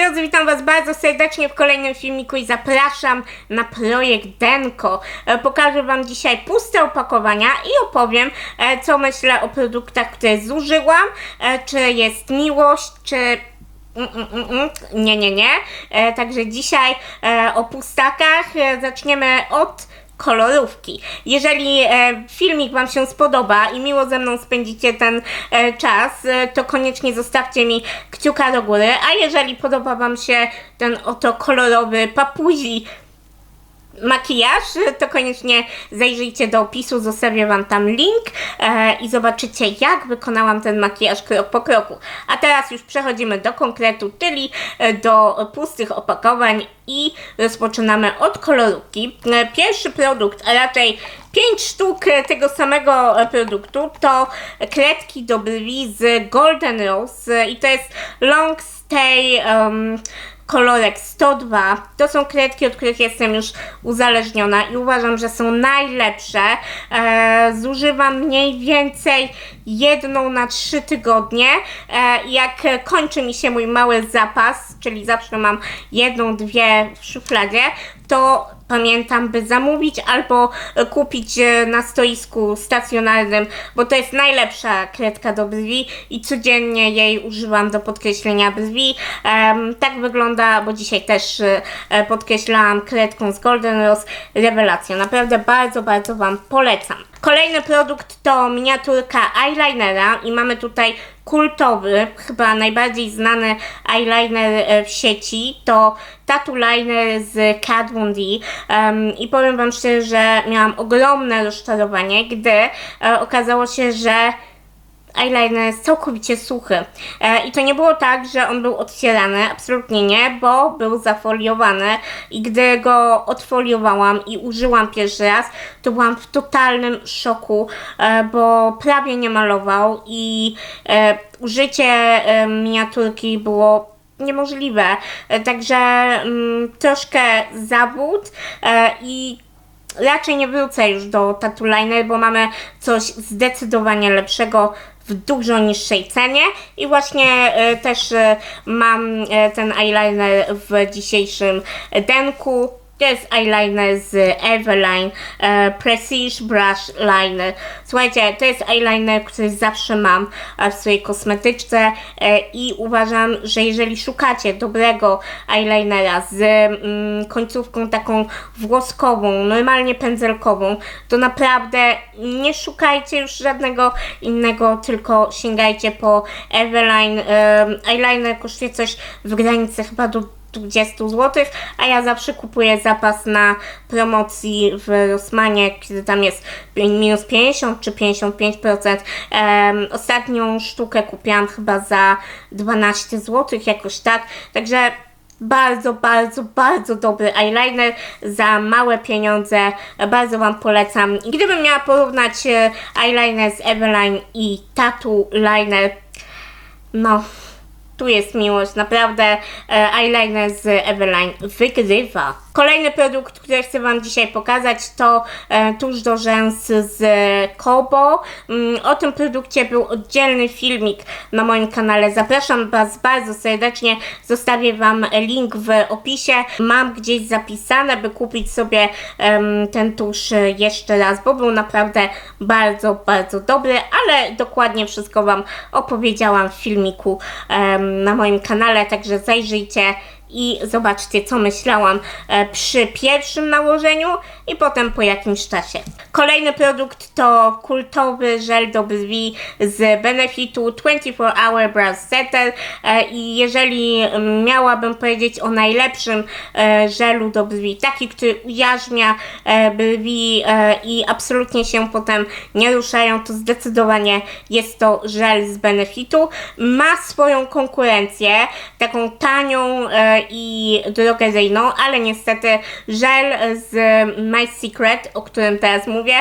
drodzy, witam Was bardzo serdecznie w kolejnym filmiku i zapraszam na projekt Denko. E, Pokażę Wam dzisiaj puste opakowania i opowiem, e, co myślę o produktach, które zużyłam, e, czy jest miłość, czy Mm, mm, mm. Nie, nie, nie. Także dzisiaj o pustakach zaczniemy od kolorówki. Jeżeli e, filmik Wam się spodoba i miło ze mną spędzicie ten e, czas, e, to koniecznie zostawcie mi kciuka do góry, a jeżeli podoba Wam się ten oto kolorowy papuzi makijaż, to koniecznie zajrzyjcie do opisu, zostawię Wam tam link e, i zobaczycie jak wykonałam ten makijaż krok po kroku. A teraz już przechodzimy do konkretu, czyli e, do pustych opakowań i rozpoczynamy od kolorówki. E, Pierwszy produkt, a raczej 5 sztuk e, tego samego produktu to kredki do brwi z Golden Rose i to jest Long Stay um, kolorek 102. To są kredki, od których jestem już uzależniona i uważam, że są najlepsze. E, zużywam mniej więcej jedną na trzy tygodnie. E, jak kończy mi się mój mały zapas, czyli zawsze mam jedną, dwie w szufladzie, to pamiętam, by zamówić albo kupić e, na stoisku stacjonarnym, bo to jest najlepsza kredka do brwi i codziennie jej używam do podkreślenia brwi. Tak wygląda, bo dzisiaj też e, e, podkreślałam kredką z Golden Rose. Rewelacja. Naprawdę bardzo, bardzo Wam polecam. Kolejny produkt to miniaturka eyelinera i mamy tutaj kultowy, chyba najbardziej znany eyeliner e, w sieci, to Tattoo Liner z Kat Von D. Em, I powiem Wam szczerze, że miałam ogromne rozczarowanie, gdy e, okazało się, że eyeliner jest całkowicie suchy. E, I to nie było tak, że on był otwierany, absolutnie nie, bo był zafoliowany i gdy go odfoliowałam i użyłam pierwszy raz, to byłam w totalnym szoku, e, bo prawie nie malował i e, użycie miniaturki było niemożliwe. Także mm, troszkę zawód i raczej nie wrócę już do Tattoo Liner, bo mamy coś zdecydowanie lepszego w dużo niższej cenie i właśnie e, też e, mam e, ten eyeliner w dzisiejszym denku. To jest eyeliner z Everline e, Prestige Brush Liner. Słuchajcie, to jest eyeliner, który zawsze mam e, w swojej kosmetyczce e, i uważam, że jeżeli szukacie dobrego eyelinera z mm, końcówką taką włoskową, normalnie pędzelkową, to naprawdę nie szukajcie już żadnego innego, tylko sięgajcie po Everline. E, eyeliner kosztuje coś w granicy chyba do 20 zł, a ja zawsze kupuję zapas na promocji w Rossmanie, kiedy tam jest minus 50 czy 55%. Em, ostatnią sztukę kupiłam chyba za 12 zł, jakoś tak. Także bardzo, bardzo, bardzo dobry eyeliner za małe pieniądze. Bardzo Wam polecam. Gdybym miała porównać e, eyeliner z Eveline i Tattoo Liner, no, tu jest miłość, naprawdę e, eyeliner z Eveline wygrywa. Kolejny produkt, który chcę Wam dzisiaj pokazać to e, tusz do rzęs z Kobo. Mm, o tym produkcie był oddzielny filmik na moim kanale. Zapraszam Was bardzo serdecznie. Zostawię Wam link w opisie. Mam gdzieś zapisane, by kupić sobie ten tusz jeszcze raz, bo był naprawdę bardzo, bardzo dobry, ale dokładnie wszystko Wam opowiedziałam w filmiku na moim kanale, także zajrzyjcie i zobaczcie, co myślałam e, przy pierwszym nałożeniu i potem po jakimś czasie. Kolejny produkt to kultowy żel do brwi z Benefitu 24 Hour Brow Setter e, i jeżeli miałabym powiedzieć o najlepszym e, żelu do brwi, taki, który ujarzmia brwi i absolutnie się potem nie ruszają, to zdecydowanie jest to żel z Benefitu. Ma swoją konkurencję, taką tanią i drogeryjną, ale niestety żel z My Secret, o którym teraz mówię,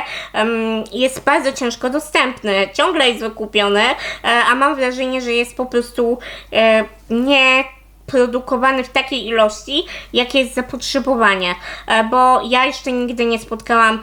jest bardzo ciężko dostępny. Ciągle jest wykupiony, e, a mam wrażenie, że jest po prostu e, nie produkowany w takiej ilości, jakie jest zapotrzebowanie, e, bo ja jeszcze nigdy nie spotkałam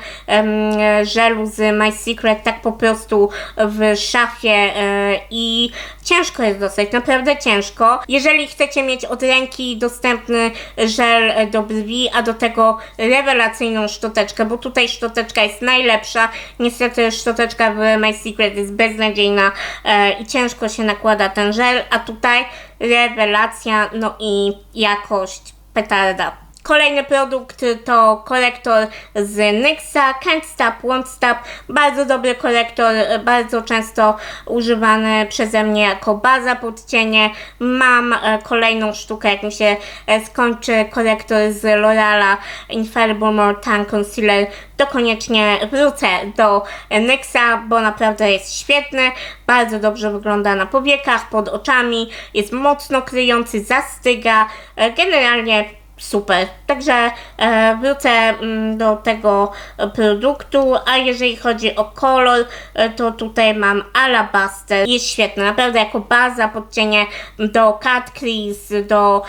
żelu z My Secret tak po prostu w szafie e, i ciężko jest dostać, naprawdę ciężko. Jeżeli chcecie mieć od ręki dostępny żel do brwi, a do tego rewelacyjną szczoteczkę, bo tutaj szczoteczka jest najlepsza, niestety szczoteczka w My Secret jest beznadziejna e, i ciężko się nakłada ten żel, a tutaj rewelacja, no i jakość petarda. Kolejny produkt to korektor z NYXa, Can't Stop, Won't Stop. Bardzo dobry korektor, bardzo często używany przeze mnie jako baza pod cienie. Mam e, kolejną sztukę, jak mi się e, skończy korektor z L'Oreala Infallible More Tan Concealer, to koniecznie wrócę do NYXa, bo naprawdę jest świetny. Bardzo dobrze wygląda na powiekach, pod oczami, jest mocno kryjący, zastyga. E, Generalnie super. Także e, wrócę mm, do tego produktu, a jeżeli chodzi o kolor, e, to tutaj mam Alabaster. Jest świetny, naprawdę jako baza pod cienie do cut crease, do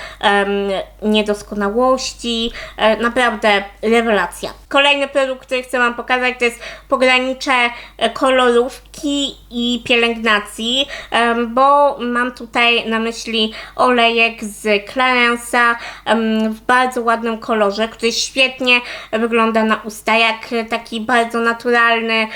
niedoskonałości, e, naprawdę rewelacja. Kolejny produkt, który chcę Wam pokazać, to jest pogranicze e, kolorówki i pielęgnacji, bo mam tutaj na myśli olejek z Clarence'a em, w bardzo ładnym kolorze, który świetnie wygląda na usta, jak taki bardzo naturalny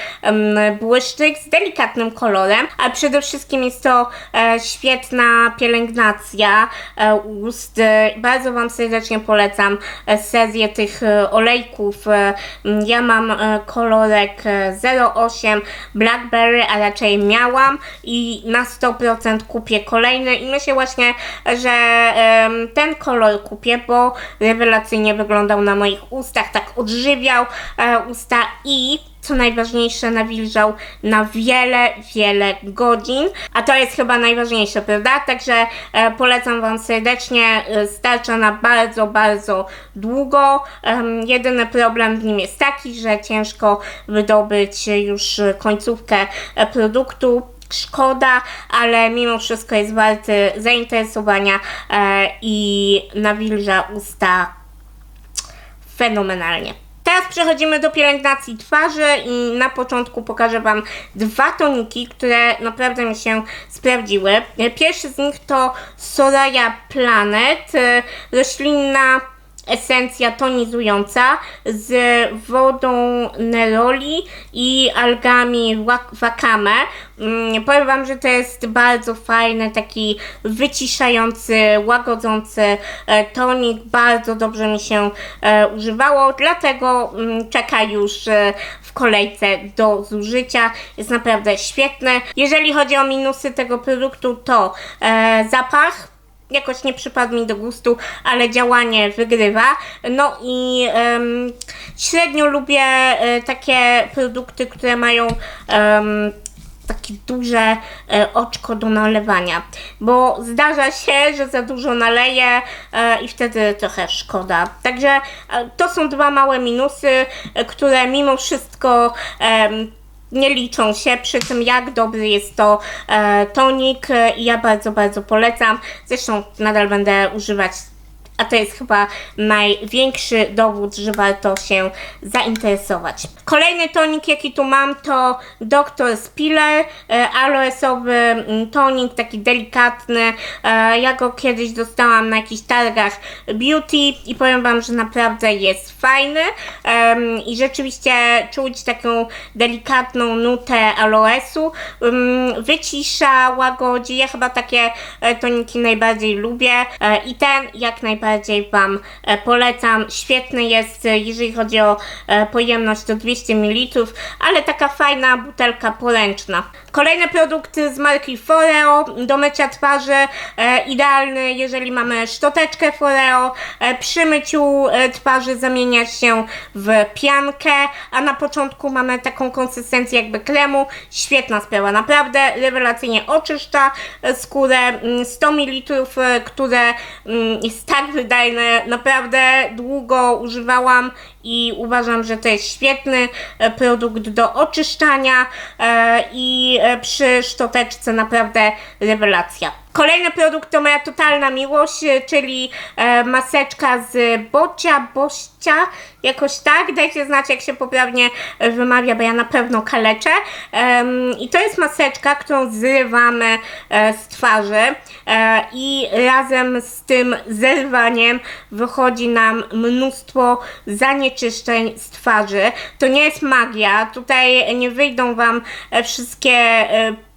błyszczyk z delikatnym kolorem, a przede wszystkim jest to e, świetna pielęgnacja e, ust. Bardzo Wam serdecznie polecam serię tych olejków. E, m, Ja mam e, kolorek e, 08 Blackberry, a raczej miałam i na 100% kupię kolejny. I myślę właśnie, że ten kolor kupię, bo rewelacyjnie wyglądał na moich ustach, tak odżywiał e, usta i co najważniejsze, nawilżał na wiele, wiele godzin, a to jest chyba najważniejsze, prawda? Także e, polecam Wam serdecznie, e, starcza na bardzo, bardzo długo. Em, jedyny problem w nim jest taki, że ciężko wydobyć już końcówkę e, produktu. Szkoda, ale mimo wszystko jest warty zainteresowania e, i nawilża usta fenomenalnie. Teraz przechodzimy do pielęgnacji twarzy i na początku pokażę Wam dwa toniki, które naprawdę mi się sprawdziły. Pierwszy z nich to Soraya Planet, e, roślinna esencja tonizująca z wodą neroli i algami wak- wakame. Mm, powiem Wam, że to jest bardzo fajny, taki wyciszający, łagodzący e, tonik. Bardzo dobrze mi się e, używało, dlatego mm, czeka już e, w kolejce do zużycia. Jest naprawdę świetny. Jeżeli chodzi o minusy tego produktu, to zapach jakoś nie przypadł mi do gustu, ale działanie wygrywa. No i em, średnio lubię e, takie produkty, które mają em, takie duże e, oczko do nalewania, bo zdarza się, że za dużo naleję e, i wtedy trochę szkoda. Także to są dwa małe minusy, które mimo wszystko nie liczą się przy tym, jak dobry jest to e, tonik e, i ja bardzo, bardzo polecam. Zresztą nadal będę używać, a to jest chyba największy dowód, że warto się zainteresować. Kolejny tonik, jaki tu mam, to Dr. Spiller, e, aloesowy mm, tonik, taki delikatny. E, ja go kiedyś dostałam na jakichś targach beauty i powiem Wam, że naprawdę jest fajny i rzeczywiście czuć taką delikatną nutę aloesu. Wycisza, łagodzi. Ja chyba takie e, toniki najbardziej lubię i ten jak najbardziej Wam e, polecam. Świetny jest, e, jeżeli chodzi o e, pojemność to 200 ml, ale taka fajna butelka poręczna. Kolejny produkt z marki Foreo do mycia twarzy. Idealny, jeżeli mamy szczoteczkę Foreo. Przy myciu twarzy zamienia się w piankę, a na początku mamy taką konsystencję jakby kremu. Świetna sprawa, naprawdę rewelacyjnie oczyszcza skórę. Mm, 100 ml, e, które mm, jest tak wydajne, naprawdę długo używałam i uważam, że to jest świetny e, produkt do oczyszczania e, i e, przy szczoteczce naprawdę rewelacja. Kolejny produkt to moja totalna miłość, e, czyli e, maseczka z Bocia, Bościa, jakoś tak. Dajcie znać, jak się poprawnie e, wymawia, bo ja na pewno kaleczę. Em, I to jest maseczka, którą zrywamy e, z twarzy e, i razem z tym zerwaniem wychodzi nam mnóstwo zanieczyszczeń z twarzy. To nie jest magia, tutaj nie wyjdą Wam e, wszystkie e,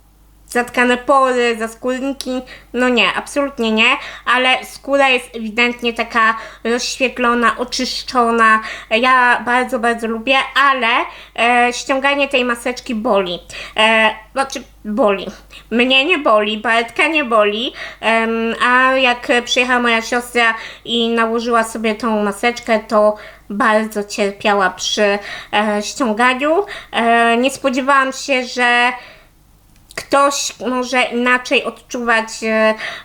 zatkane pory, zaskórniki. No nie, absolutnie nie, ale skóra jest ewidentnie taka rozświetlona, oczyszczona. Ja bardzo, bardzo lubię, ale e, ściąganie tej maseczki boli. E, znaczy, boli. Mnie nie boli, Bartka nie boli, a jak przyjechała moja siostra i nałożyła sobie tą maseczkę, to bardzo cierpiała przy e, ściąganiu. E, nie spodziewałam się, że ktoś może inaczej odczuwać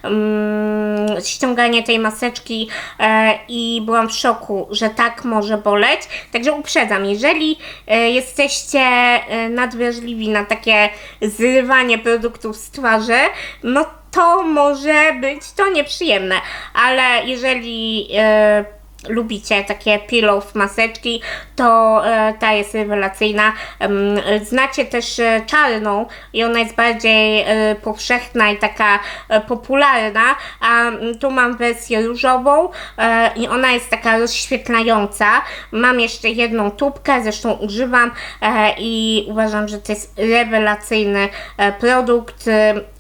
mm, ściąganie tej maseczki e, i byłam w szoku, że tak może boleć. Także uprzedzam, jeżeli e, jesteście e, nadwrażliwi na takie zrywanie produktów z twarzy, no to może być to nieprzyjemne, ale jeżeli e, lubicie takie pillow maseczki, to e, ta jest rewelacyjna. Znacie też e, czarną i ona jest bardziej e, powszechna i taka popularna, a tu mam wersję różową i ona jest taka rozświetlająca. Mam jeszcze jedną tubkę, zresztą używam i uważam, że to jest rewelacyjny produkt.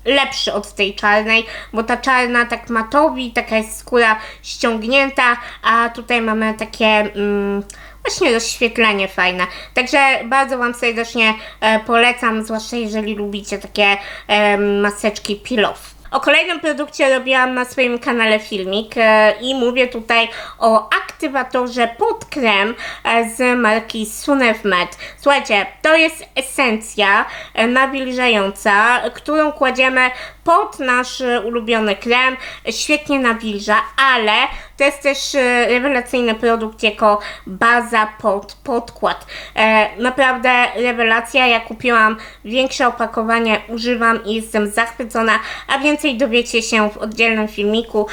Lepszy od tej czarnej, bo ta czarna tak matowi, taka jest skóra ściągnięta, a tutaj mamy takie mm, właśnie rozświetlenie fajne. Także bardzo Wam serdecznie e, polecam, zwłaszcza jeżeli lubicie takie e, maseczki peel-off. O kolejnym produkcie robiłam na swoim kanale filmik e, i mówię tutaj o aktywatorze pod krem e, z marki Sunef Med. Słuchajcie, to jest esencja e, nawilżająca, którą kładziemy pod nasz e, ulubiony krem. Świetnie nawilża, ale to jest też e, rewelacyjny produkt jako baza pod podkład. E, naprawdę rewelacja. Ja kupiłam większe opakowanie, używam i jestem zachwycona, a więcej dowiecie się w oddzielnym filmiku.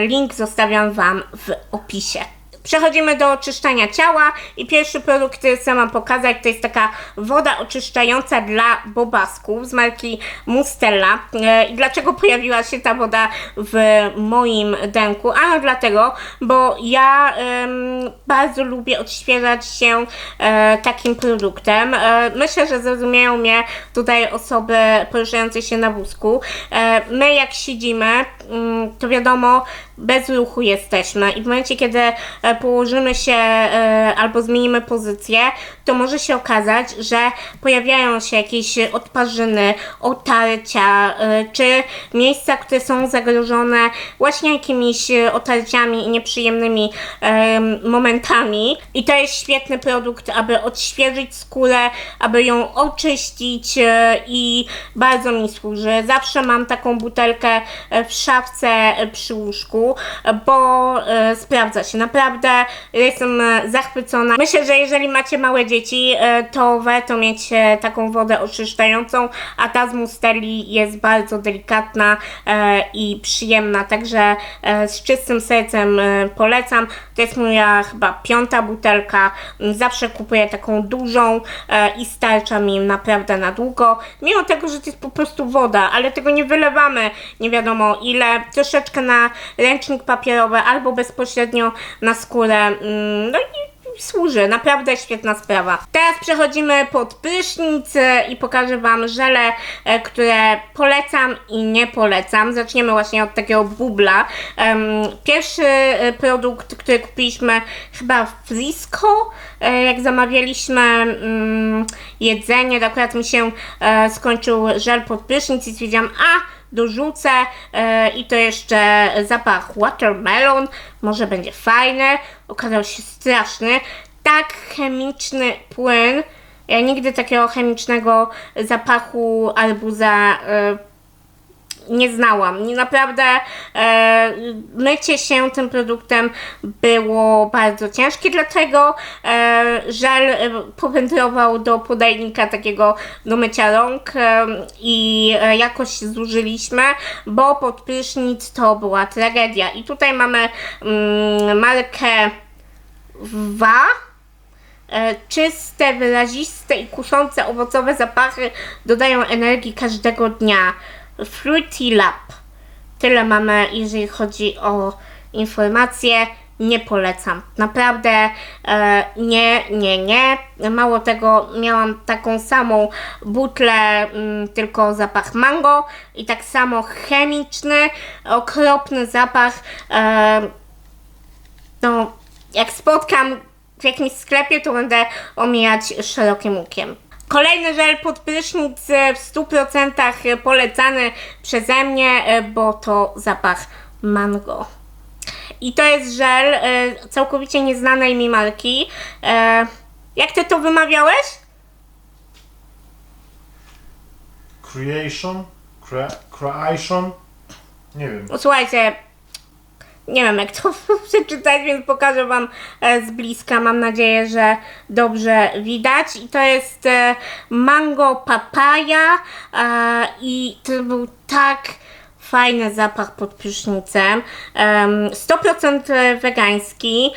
Link zostawiam Wam w opisie. Przechodzimy do oczyszczania ciała i pierwszy produkt, który chcę Wam pokazać, to jest taka woda oczyszczająca dla bobasków z marki Mustella. E, I dlaczego pojawiła się ta woda w moim denku? Ano dlatego, bo ja bardzo lubię odświeżać się e, takim produktem. E, myślę, że zrozumieją mnie tutaj osoby poruszające się na wózku. My jak siedzimy, to wiadomo, bez ruchu jesteśmy. I w momencie, kiedy e, położymy się e, albo zmienimy pozycję, to może się okazać, że pojawiają się jakieś odparzyny, otarcia, e, czy miejsca, które są zagrożone właśnie jakimiś otarciami i nieprzyjemnymi momentami. I to jest świetny produkt, aby odświeżyć skórę, aby ją oczyścić e, i bardzo mi służy. Zawsze mam taką butelkę e, w szafce przy łóżku, bo sprawdza się. Naprawdę jestem zachwycona. Myślę, że jeżeli macie małe dzieci, e, to warto mieć e, taką wodę oczyszczającą, a ta z Mustelli jest bardzo delikatna e, i przyjemna, także z czystym sercem polecam. To jest moja chyba piąta butelka. Zawsze kupuję taką dużą i starcza mi naprawdę na długo. Mimo tego, że to jest po prostu woda, ale tego nie wylewamy nie wiadomo ile. Troszeczkę na ręcznik papierowy albo bezpośrednio na skórę. Mm, No i służy, naprawdę świetna sprawa. Teraz przechodzimy pod prysznic i pokażę Wam żele, e, które polecam i nie polecam. Zaczniemy właśnie od takiego bubla. Pierwszy e, produkt, który kupiliśmy chyba w Frisco, e, jak zamawialiśmy mm, jedzenie, to akurat mi się skończył żel pod prysznic i stwierdziłam, a dorzucę e, i to jeszcze zapach watermelon, może będzie fajny, okazał się straszny, tak chemiczny płyn, ja nigdy takiego chemicznego zapachu arbuza nie znałam. Naprawdę e, mycie się tym produktem było bardzo ciężkie, dlatego e, żel e, powędrował do podajnika takiego do mycia rąk e, i e, jakoś zużyliśmy, bo pod prysznic to była tragedia. I tutaj mamy mm, markę WA. E, Czyste, wyraziste i kuszące owocowe zapachy dodają energii każdego dnia. Fruity Lab. Tyle mamy, jeżeli chodzi o informacje. Nie polecam. Naprawdę e, nie, nie, nie. Mało tego, miałam taką samą butlę, mm, tylko zapach mango i tak samo chemiczny, okropny zapach. E, no, jak spotkam w jakimś sklepie, to będę omijać szerokim łukiem. Kolejny żel pod prysznic e, w 100% polecany przeze mnie, e, bo to zapach mango. I to jest żel e, całkowicie nieznanej mi marki. E, Jak ty to wymawiałeś? Creation? Cre creation? Nie wiem. Słuchajcie, nie wiem jak to przeczytać, więc pokażę Wam e, z bliska. Mam nadzieję, że dobrze widać. I to jest e, mango papaya e, i to był tak fajny zapach pod prysznicem. Em, 100% wegański,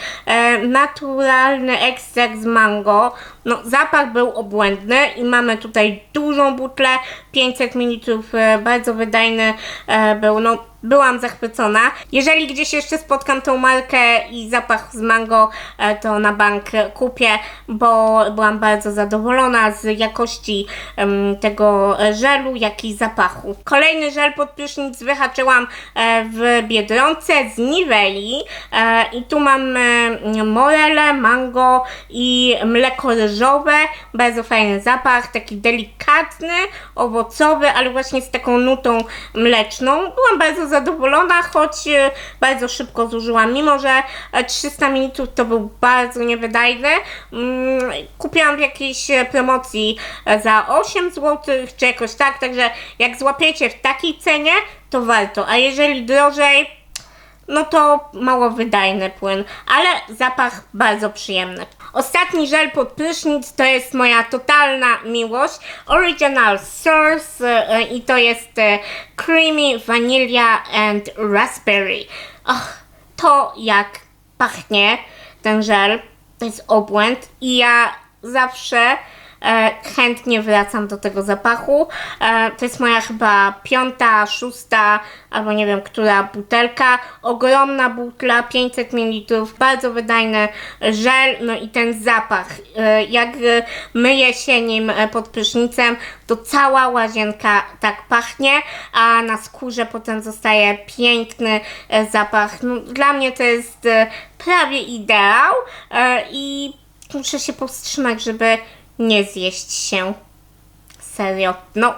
naturalny ekstrakt z mango. No, zapach był obłędny i mamy tutaj dużą butlę, 500 ml, e, bardzo wydajny e, był. No, byłam zachwycona. Jeżeli gdzieś jeszcze spotkam tą markę i zapach z mango, e, to na bank kupię, bo byłam bardzo zadowolona z jakości tego żelu, jak i zapachu. Kolejny żel pod prysznic wyhaczyłam w Biedronce z Nivei e, i tu mam e, morele, mango i mleko ryżowe. Bardzo fajny zapach, taki delikatny, owocowy, ale właśnie z taką nutą mleczną. Byłam bardzo zadowolona, choć e, bardzo szybko zużyłam, mimo że e, 300 ml to był bardzo niewydajny. Mm, Kupiłam w jakiejś e, promocji e, za 8 zł, czy jakoś tak, także jak złapiecie w takiej cenie, to warto, a jeżeli drożej, no to mało wydajny płyn, ale zapach bardzo przyjemny. Ostatni żel pod prysznic to jest moja totalna miłość. Original Source e, i to jest e, Creamy Vanilla and Raspberry. Och, to jak pachnie ten żel, to jest obłęd i ja zawsze e, chętnie wracam do tego zapachu. E, to jest moja chyba piąta, szósta, albo nie wiem, która butelka. Ogromna butla, 500 ml, bardzo wydajny żel, no i ten zapach. E, jak e, myję się nim e, pod prysznicem, to cała łazienka tak pachnie, a na skórze potem zostaje piękny e, zapach. No, dla mnie to jest e, prawie ideał e, i muszę się powstrzymać, żeby nie zjeść się. Serio. No,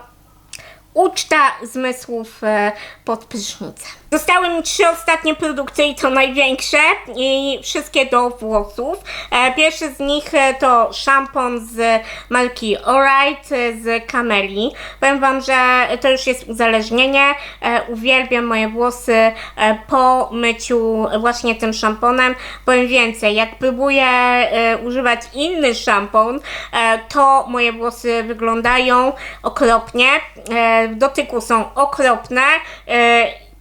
uczta zmysłów e, pod prysznicem. Zostały mi trzy ostatnie produkty i to największe i wszystkie do włosów. E, pierwszy z nich e, to szampon z marki Alright e, z Cameli. Powiem Wam, że to już jest uzależnienie. Uwielbiam moje włosy po myciu właśnie tym szamponem. Powiem więcej, jak próbuję używać inny szampon, to moje włosy wyglądają okropnie. W dotyku są okropne.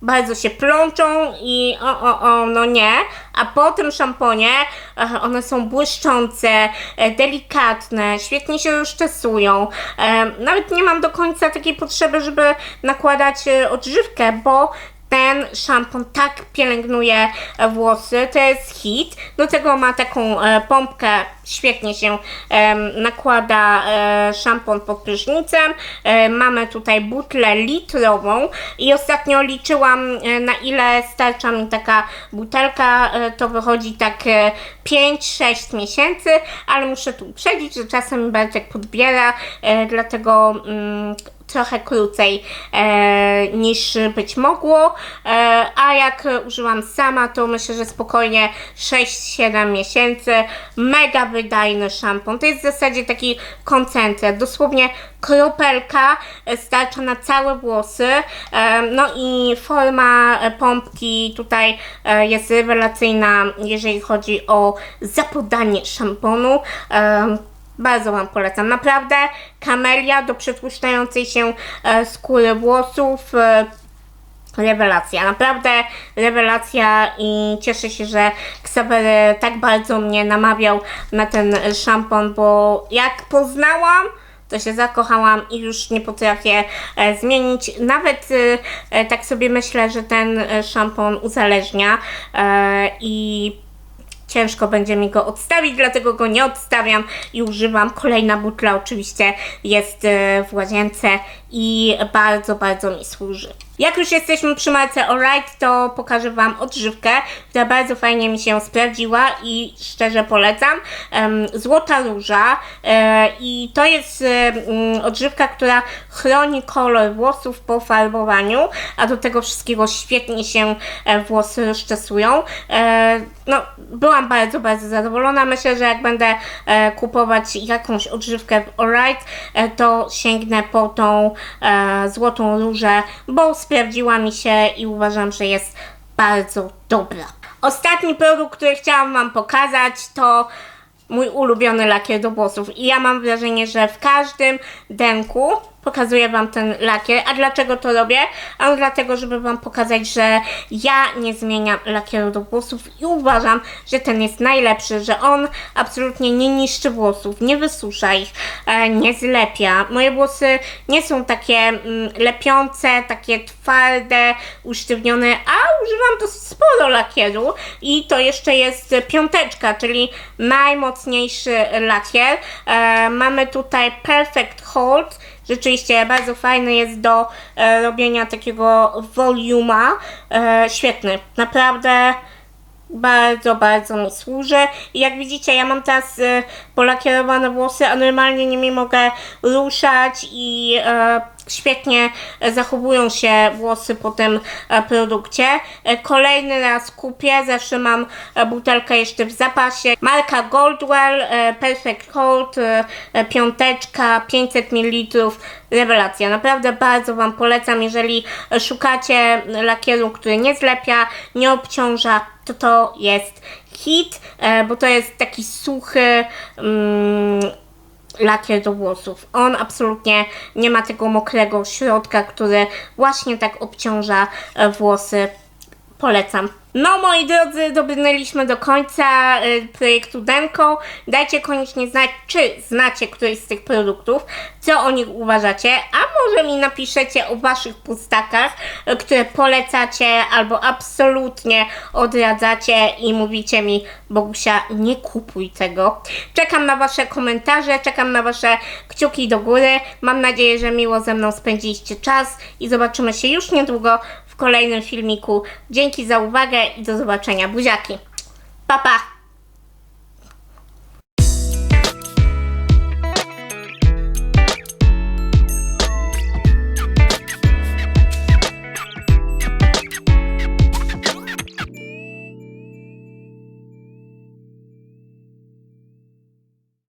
Bardzo się plączą i o, o, o, no nie. A po tym szamponie e, one są błyszczące, e, delikatne, świetnie się rozczesują. E, Nawet nie mam do końca takiej potrzeby, żeby nakładać e, odżywkę, bo ten szampon tak pielęgnuje e, włosy, to jest hit. Do tego ma taką e, pompkę, świetnie się em, nakłada e, szampon pod prysznicem. E, mamy tutaj butlę litrową i ostatnio liczyłam e, na ile starcza mi taka butelka, e, to wychodzi tak e, 5-6 miesięcy, ale muszę tu uprzedzić, że czasem Bartek podbiera, e, dlatego mm, trochę krócej e, niż być mogło, e, a jak użyłam sama, to myślę, że spokojnie 6-7 miesięcy. Mega wydajny szampon. To jest w zasadzie taki koncentrat, dosłownie kropelka e, starcza na całe włosy. E, no i forma e, pompki tutaj e, jest rewelacyjna, jeżeli chodzi o zapodanie szamponu. E, bardzo Wam polecam. Naprawdę kamelia do przetłuszczającej się e, skóry włosów. E, rewelacja, naprawdę rewelacja i cieszę się, że Xaver tak bardzo mnie namawiał na ten szampon, bo jak poznałam, to się zakochałam i już nie potrafię e, zmienić. Nawet e, e, tak sobie myślę, że ten szampon uzależnia i ciężko będzie mi go odstawić, dlatego go nie odstawiam i używam. Kolejna butla oczywiście jest e, w łazience i bardzo, bardzo mi służy. Jak już jesteśmy przy marce Alright, to pokażę Wam odżywkę, która bardzo fajnie mi się sprawdziła i szczerze polecam. Złota róża e, i to jest e, mm, odżywka, która chroni kolor włosów po farbowaniu, a do tego wszystkiego świetnie się e, włosy rozczesują. No, byłam bardzo, bardzo zadowolona. Myślę, że jak będę kupować jakąś odżywkę w Alright, to sięgnę po tą e, złotą różę, bo sprawdziła mi się i uważam, że jest bardzo dobra. Ostatni produkt, który chciałam Wam pokazać, to mój ulubiony lakier do włosów. I ja mam wrażenie, że w każdym denku pokazuję Wam ten lakier. A dlaczego to robię? A dlatego, żeby Wam pokazać, że ja nie zmieniam lakieru do włosów i uważam, że ten jest najlepszy, że on absolutnie nie niszczy włosów, nie wysusza ich, e, nie zlepia. Moje włosy nie są takie mm, lepiące, takie twarde, usztywnione, a używam dosyć sporo lakieru i to jeszcze jest piąteczka, czyli najmocniejszy lakier. E, mamy tutaj Perfect Hold, Rzeczywiście bardzo fajny jest do e, robienia takiego voluma. E, świetny, naprawdę bardzo, bardzo mi służy. I jak widzicie, ja mam teraz e, polakierowane włosy, a normalnie nimi mogę ruszać i e, świetnie e, zachowują się włosy po tym e, produkcie. E, kolejny raz kupię, zawsze mam butelkę jeszcze w zapasie. Marka Goldwell, Perfect Hold, piąteczka, 500 ml. Rewelacja, naprawdę bardzo Wam polecam, jeżeli szukacie lakieru, który nie zlepia, nie obciąża, to to jest hit, bo to jest taki suchy, mm, lakier do włosów. On absolutnie nie ma tego mokrego środka, który właśnie tak obciąża e, włosy. Polecam. No moi drodzy, dobrnęliśmy do końca y, projektu Denko. Dajcie koniecznie znać, czy znacie któryś z tych produktów, co o nich uważacie, a może mi napiszecie o waszych pustakach, y, które polecacie albo absolutnie odradzacie i mówicie mi, Bogusia, nie kupuj tego. Czekam na wasze komentarze, czekam na wasze kciuki do góry. Mam nadzieję, że miło ze mną spędziliście czas i zobaczymy się już niedługo kolejnym filmiku. Dzięki za uwagę i do zobaczenia. Buziaki. Pa, pa!